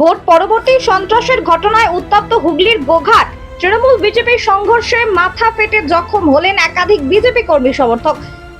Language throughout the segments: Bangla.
ভোট পরবর্তী সন্ত্রাসের ঘটনায় উত্তপ্ত হুগলির গোঘাট। তৃণমূল বিজেপির সংঘর্ষে মাথা ফেটে জখম হলেন একাধিক বিজেপি কর্মী সমর্থক।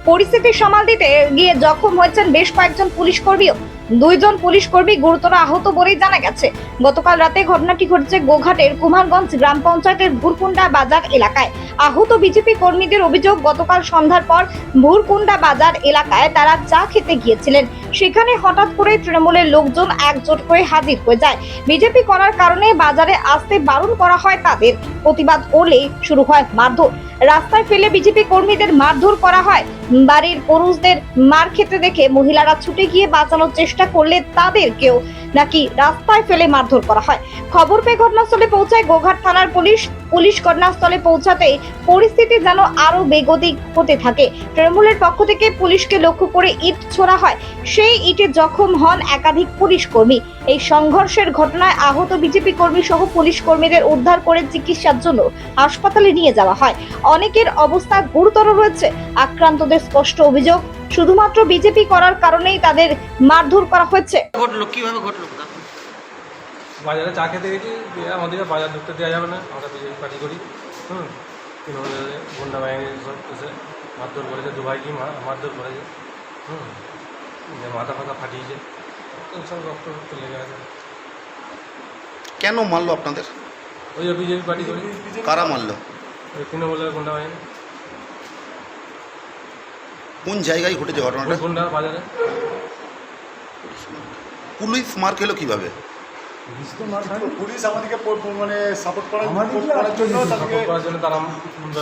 পরিস্থিতি সামাল দিতে গিয়ে জখম হয়েছেন বেশ কয়েকজন পুলিশ কর্মীও। দুইজন পুলিশ কর্মী গুরুতর আহত বলেই জানা গেছে। গতকাল রাতে ঘটনাটি ঘটেছে গোঘাটের কুমারগঞ্জ গ্রাম পঞ্চায়েতের ভুরকুন্ডা বাজার এলাকায়। আহত বিজেপি কর্মীদের অভিযোগ, গতকাল সন্ধ্যার পর ভুরকুন্ডা বাজার এলাকায় তারা চা খেতে গিয়েছিলেন। সেখানে হঠাৎ করে তৃণমূলের লোকজন একজোট হয়ে হাজির হয়ে যায়। বিজেপি করার কারণে বাজারে আসতে বারণ করা হয় তাদের। প্রতিবাদ করলেই শুরু হয় মারধর। রাস্তায় ফেলে বিজেপি কর্মীদের মারধর করা হয়। বাড়ির পুরুষদের মার খেতে দেখে মহিলারা ছুটে গিয়ে বাঁচানোর চেষ্টা করলে তাদেরকেও নাকি রাস্তায় ফেলে মারধর করা হয়। খবর পেয়ে ঘটনাস্থলে পৌঁছায় গোঘাট থানার পুলিশ। পুলিশ ঘটনাস্থলে পৌঁছাতেই পরিস্থিতি যেন আরও বেগতিক হতে থাকে। তৃণমূলের পক্ষ থেকে পুলিশকে লক্ষ্য করে ইট ছোড়া হয়। সেই ইটে জখম হন একাধিক পুলিশ কর্মী। এই সংঘর্ষের ঘটনায় আহত বিজেপি কর্মী সহ পুলিশ কর্মীদের উদ্ধার করে চিকিৎসার জন্য হাসপাতালে নিয়ে যাওয়া হয়। অনেকের অবস্থা গুরুতর রয়েছে। আক্রান্তদের স্পষ্ট অভিযোগ শুধুমাত্র বিজেপি করার কারণেই তাদের মারধর করা হয়েছে। ঘটলো কীভাবে ঘটলো বাজারে চা খেতে গেছি দিয়ে আমাদেরকে বাজার ঢুকতে দেওয়া যাবে না আমরা বিজেপি পার্টি করি হুম। গুন্ডা বাহিনী সব এসে মারধর করেছে দু ভাইকে মা- মারধর করেছে হুম। দিয়ে মাথা ফাথা ফাটিয়েছে সব রক্ত রক্ত লেগে আছে। কেন মারলো আপনাদের? ওই যে বিজেপি পার্টি করি। কারা মারলো? ওই তৃণমূলের গুন্ডা বাহিনী। কোন জায়গায় ঘটেছে ঘটনাটা? গুন্ডা বাজারে? পুলিশ মার খেলো কীভাবে? পুলিশ আমাদেরকে মানে সাপোর্ট করার করার জন্য তাদেরকে করার জন্য তারা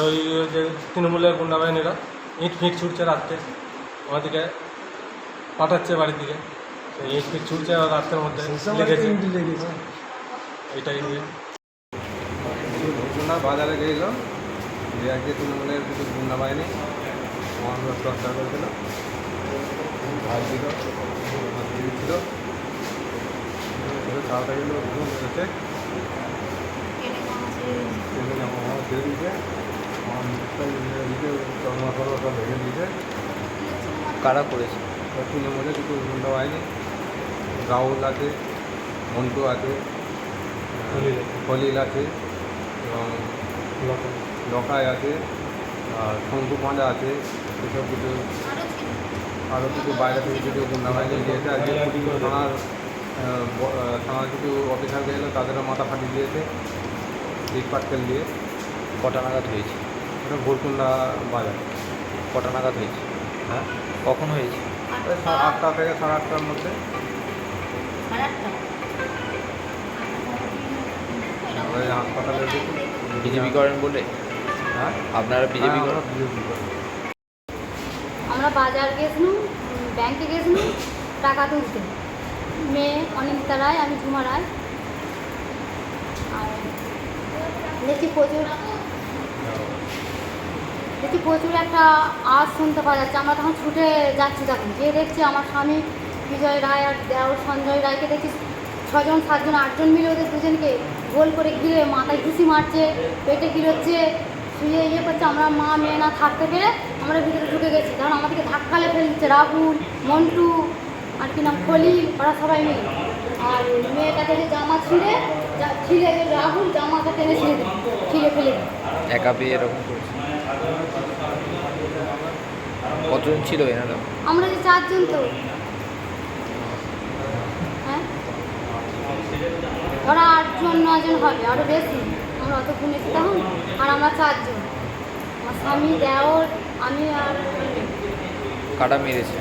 ওই যে তৃণমূলের গুন্ডা বাহিনীরা ইট ফিট ছুটছে রাত্রে। আমাদেরকে পাঠাচ্ছে বাড়ির দিকে। সেই ইট ফিট ছুটছে রাত্রের মধ্যে লেগেছে। এটাই নিয়ে ঘটনা বাজারে গেছিলাম যে আজকে তৃণমূলের কিছু গুন্ডা মহানগর চর্চা করেছিল ভাই ছিল দিদি ছিল ঘুম এসেছে দিয়েছে আমার মুখটা চর্মা ভেঙে দিয়েছে কারা করেছে? তৃণমূলে কিছু গুন্ডা হয়নি রাহুল আছে মন্টু আছে খলিল। আছে এবং লকাই আছে আর শঙ্কু পাঁজা আছে। এসব কিছু আরও কিছু বাইরে থেকে কিছু গুন্ডা বাহিনী দিয়েছে আজকে পুলিশ থানার থানার কিছু অফিসার গেছিল তাদেরও মাথা ফাটিয়ে দিয়েছে ইট পাটকেল দিয়ে। কটা নাগাদ হয়েছে? এটা ভোরকুন্ডা বাজার। কটা নাগাদ হয়েছে? হ্যাঁ। কখন হয়েছে? ওই সাড়ে আটটা থেকে সাড়ে আটটার মধ্যে। ওই হাসপাতালে। বিজেপি করেন বলে? হ্যাঁ। আপনারা বিজেপি হ্যাঁ, করেন? বিজেপি করি। আমরা বাজার গেছিলাম ব্যাংকে গেছিলাম, টাকা তুলতে। মেয়ে অনিন্দিতা রায় আমি ঝুমা রায়। আর দেখছি প্রচুর দেখছি প্রচুর একটা আওয়াজ শুনতে পাওয়া যাচ্ছে। আমরা তখন ছুটে যাচ্ছি তখন। গিয়ে দেখছি আমার স্বামী বিজয় রায় আর দেওর সঞ্জয় রায়কে দেখছি ছজন, সাতজন, আটজন মিলে ওদের দুজনকে গোল করে ঘিরে মাথায় ঘুষি মারছে, পেটে গিরোচ্ছে শুয়ে ইয়ে করছে। আমরা মা, মেয়ে না থাকতে পেরে আমরা ভিতরে ঢুকে গেছি কারণ আমাদেরকে ধাক্কালে ফেলে দিচ্ছে রাহুল মন্টু আর কি নাম খলি ওরা সবাই মিলে। আর মেয়েটাকে যে জামা ছিঁড়ে যা- ছিঁড়ে রাহুল জামাটা টেনে ছিঁড়ে ছিঁড়ে ফেলে একা পেয়ে এরকম কতজন ছিল এনারা? আমরা যে চারজন তো। হ্যাঁ? ওরা আটজন নজন হবে আরও বেশি। আমরা অত গুনেছি তখন আর আমরা চারজন। আমার স্বামী দেওর আমি আর কাটা মেরেছে।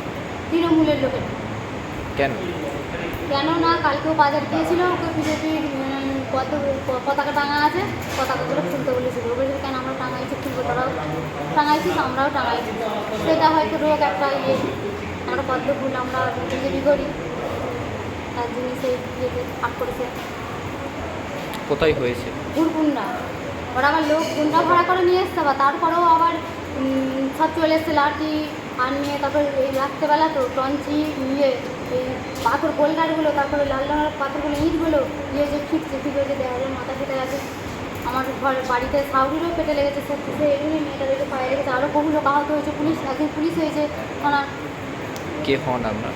তৃণমূলের লোকের। কেন? কেন না? কালকেও বাজার গিয়েছিল ওকে বিজেপির কত পতাকা টাঙা আছে পতাকাগুলো খুলতে বলেছিল। ও বলেছিল কেন আমরা টাঙাইছি? খুলবো তারাও টাঙাইছিস আমরাও টাঙাইছি। সেটা হয়তো রোগ একটা ইয়ে। আমরা পদ্ম ফুল আমরা বিজেপি করি তার জন্য সেই ইয়েতে আট করেছে। কোথায় হয়েছে? ঘুরগুন্ডা ওরা আবার লোক গুন্ডা ভাড়া করে নিয়ে এসছে আবার তারপরেও আবার সব চলে এসছে লাঠি আর নিয়ে তারপর এই রাত্রেবেলা তো টঞ্চি ইয়ে এই পাথর গোলগাড়গুলো তারপরে লাল রঙের পাথরগুলো ইটগুলো ইয়ে যে ফিটছে ফিট হয়েছে দেওয়ালের মাথা ফেটে গেছে। আমার ঘর বাড়িতে সাউরিরও পেটে লেগেছে সত্যি সে এগুলি মেয়েটা দেখে পায়ে লেগেছে। আরও বহু লোক আহত হয়েছে পুলিশ একদিন পুলিশ হয়েছে ওনার কে হন আপনার?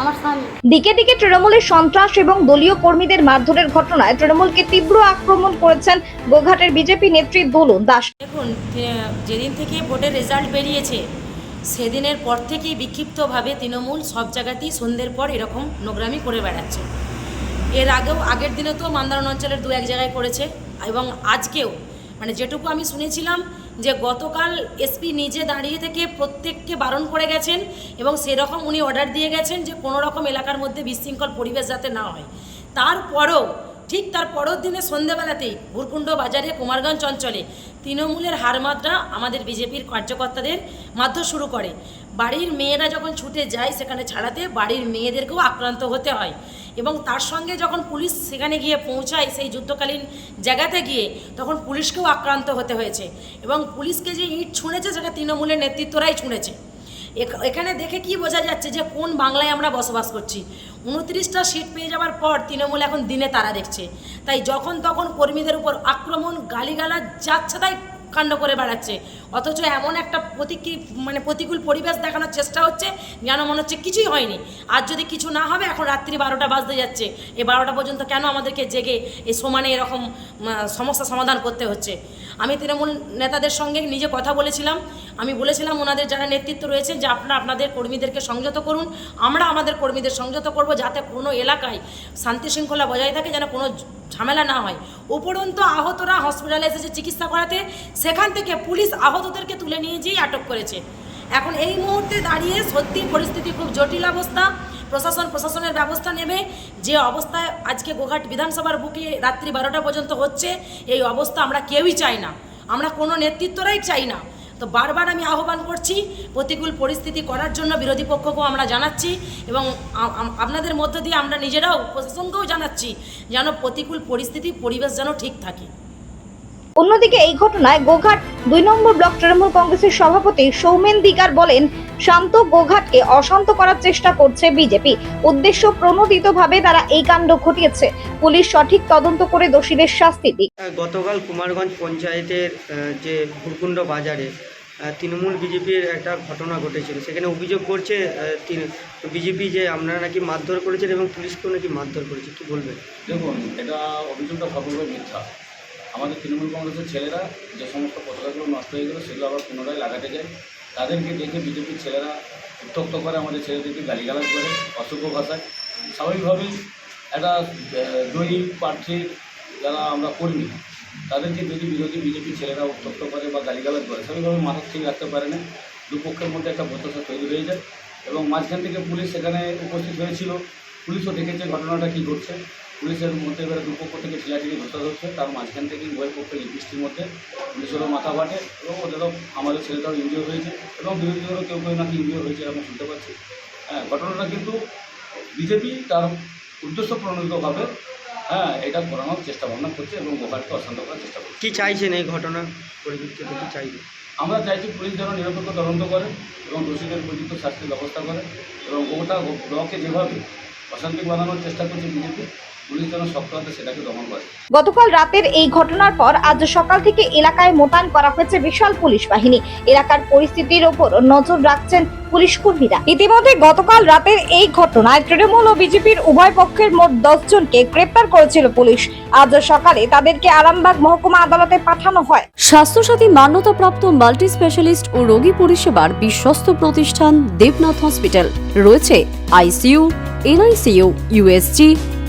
আমার স্বামী। দিকে দিকে তৃণমূলের সন্ত্রাস এবং দলীয় কর্মীদের মারধরের ঘটনায় তৃণমূলকে তীব্র আক্রমণ করেছেন গোঘাটের বিজেপি নেত্রী দোলন দাস। যেদিন থেকে ভোটের রেজাল্ট বেরিয়েছে, সেদিনের পর থেকেই বিক্ষিপ্তভাবে তৃণমূল সব জায়গাতেই সন্ধ্যের পর এরকম নোংরামি করে বেড়াচ্ছে। এর আগেও, আগের দিনে তো মান্দারণ অঞ্চলের দু এক জায়গায় করেছে এবং আজকেও মানে যেটুকু আমি শুনেছিলাম যে গতকাল এসপি নিজে দাঁড়িয়ে থেকে প্রত্যেককে বারণ করে গেছেন এবং সেরকম উনি অর্ডার দিয়ে গেছেন যে কোনো রকম এলাকার মধ্যে বিশৃঙ্খল পরিবেশ যাতে না হয়। তারপরেও ঠিক তার পরের দিনে সন্ধেবেলাতেই ভুরকুণ্ড বাজারে কুমারগঞ্জ অঞ্চলে তৃণমূলের হারমাত্রা আমাদের বিজেপির কার্যকর্তাদের মাধ্যম শুরু করে। বাড়ির মেয়েরা যখন ছুটে যায় সেখানে ছাড়াতে বাড়ির মেয়েদেরকেও আক্রান্ত হতে হয় এবং তার সঙ্গে যখন পুলিশ সেখানে গিয়ে পৌঁছায় সেই যুদ্ধকালীন জায়গাতে গিয়ে তখন পুলিশকেও আক্রান্ত হতে হয়েছে এবং পুলিশকে যে ইট ছুঁড়েছে সেটা তৃণমূলের নেতৃত্বরাই ছুঁড়েছে। এখানে দেখে কি বোঝা যাচ্ছে যে কোন বাংলায় আমরা বসবাস করছি? উনত্রিশটা সিট পেয়ে যাওয়ার পর তৃণমূল এখন দিনে তারা দেখছে। তাই যখন তখন কর্মীদের উপর আক্রমণ গালিগালা যাচ্ছে তাই কাণ্ড করে বেড়াচ্ছে। অথচ এমন একটা প্রতিকী মানে প্রতিকূল পরিবেশ দেখানোর চেষ্টা হচ্ছে, যেন মনে হচ্ছে কিছুই হয়নি। আর যদি কিছু না হবে, এখন রাত্রি বারোটা বাজতে যাচ্ছে। এই বারোটা পর্যন্ত কেন আমাদেরকে জেগে এই সমানে এরকম সমস্যা সমাধান করতে হচ্ছে? আমি তৃণমূল নেতাদের সঙ্গে নিজে কথা বলেছিলাম। আমি বলেছিলাম ওনাদের যারা নেতৃত্ব রয়েছে যে আপনারা আপনাদের কর্মীদেরকে সংযত করুন। আমরা আমাদের কর্মীদের সংযত করব যাতে কোনো এলাকায় শান্তি শৃঙ্খলা বজায় থাকে যেন কোনো ঝামেলা না হয়। উপরন্তু আহতরা হসপিটালে এসেছে চিকিৎসা করাতে। সেখান থেকে পুলিশ আহতদেরকে তুলে নিয়ে যেয়ে আটক করেছে। এখন এই মুহূর্তে দাঁড়িয়ে সত্যি পরিস্থিতি খুব জটিল অবস্থা। প্রশাসন, প্রশাসনের ব্যবস্থা নেবে। যে অবস্থায় আজকে গোঘাট বিধানসভার বুকে রাত্রি বারোটা পর্যন্ত হচ্ছে, এই অবস্থা আমরা কেউই চাই না। আমরা কোনো নেতৃত্বরাই চাই না। তো বারবার আমি আহ্বান করছি, প্রতিকূল পরিস্থিতি করার জন্য বিরোধী পক্ষকেও আমরা জানাচ্ছি এবং আপনাদের মধ্য দিয়ে আমরা নিজেরাও প্রশাসনকেও জানাচ্ছি যেন প্রতিকূল পরিস্থিতি, পরিবেশ যেন ঠিক থাকে। অন্যদিকে এই ঘটনায় গোঘাট দুই নম্বর ব্লক তৃণমূল কংগ্রেসের সভাপতি সৌমেন দিগার বলেন শান্ত গোঘাটকে অশান্ত করার চেষ্টা করছে বিজেপি। উদ্দেশ্য প্রণোদিতভাবে তারা এই কাণ্ড ঘটিয়েছে। পুলিশ সঠিক তদন্ত করে দোষীদের শাস্তি দিক। গতকাল কুমারগঞ্জ পঞ্চায়েতের যে ভুরকুণ্ড বাজারে তৃণমূল বিজেপির একটা ঘটনা ঘটেছিল। সেখানে অভিযোগ করছে বিজেপি যে আপনারা নাকি মারধর করেছেন এবং পুলিশকেও নাকি মারধর করেছে কি বলবেন? দেখুন এটা অভিযোগটা সর্বভাবে মিথ্যা। আমাদের তৃণমূল কংগ্রেসের ছেলেরা যে সমস্ত পতাকাগুলো নষ্ট হয়ে গেলো, সেগুলো আবার পুনরায় লাগাতে যায় তাদেরকে দেখে বিজেপির ছেলেরা উত্তক্ত করে, আমাদের ছেলেদেরকে গালিগালাজ করে, অসভ্য ভাষায়। স্বাভাবিকভাবেই একটা জয়ী প্রার্থীর যারা আমরা কর্মী, তাদেরকে যদি বিরোধী বিজেপির ছেলেরা উত্তক্ত করে বা গালিগালাজ করে স্বাভাবিকভাবে মাথা ঠিক রাখতে পারে না। দুপক্ষের মধ্যে একটা বচসা তৈরি হয়ে যায়। এবং মাঝখান থেকে পুলিশ সেখানে উপস্থিত হয়েছিল। পুলিশও দেখেছে ঘটনাটা কী ঘটছে। পুলিশের মধ্যে এবারে দুপক্ষ থেকে ঠেলাঠেলি ধরতে হচ্ছে। তার মাঝখান থেকে উভয় পক্ষের বৃষ্টির মধ্যে পুলিশেরও মাথা বাটে এবং ওদেরও আমাদের ছেলেটাও ইঞ্জিও হয়েছে এবং বিরোধীদেরও কেউ কেউ নাকি ইঞ্জিও হয়েছে এরকম শুনতে পাচ্ছি। হ্যাঁ ঘটনাটা কিন্তু বিজেপি তার উদ্দেশ্য প্রণোদিতভাবে হ্যাঁ এটা করানোর চেষ্টা ভাবনা করছে এবং গোপালকে অশান্ত করার চেষ্টা করছে। কি চাইছেন এই ঘটনা পরিপ্রেক্ষিতে? কি চাইবেন আমরা চাইছি পুলিশ যেন নিরপেক্ষ তদন্ত করে এবং দোষীদের উপযুক্ত শাস্তির ব্যবস্থা করে এবং গোটা ব্লকে যেভাবে অশান্তি বানানোর চেষ্টা করছে বিজেপি গতকাল রাতের এই ঘটনার পর আজ সকাল থেকে এলাকায় মোতায়েন করা হয়েছে বিশাল পুলিশ বাহিনী। এলাকার পরিস্থিতির ওপর নজর রাখছেন পুলিশ কর্মীরা। ইতিমধ্যে গতকাল রাতের এই ঘটনায় তৃণমূল ও বিজেপির উভয় পক্ষের মোট দশ জনকে গ্রেপ্তার করেছিল পুলিশ। আজ সকালে তাদেরকে আরামবাগ মহকুমা আদালতে পাঠানো হয়। স্বাস্থ্যসাথী মান্যতাপ্রাপ্ত মাল্টি স্পেশালিস্ট ও রোগী পরিষেবার বিশ্বস্ত প্রতিষ্ঠান দেবনাথ হসপিটাল। রয়েছে ICU NICU USG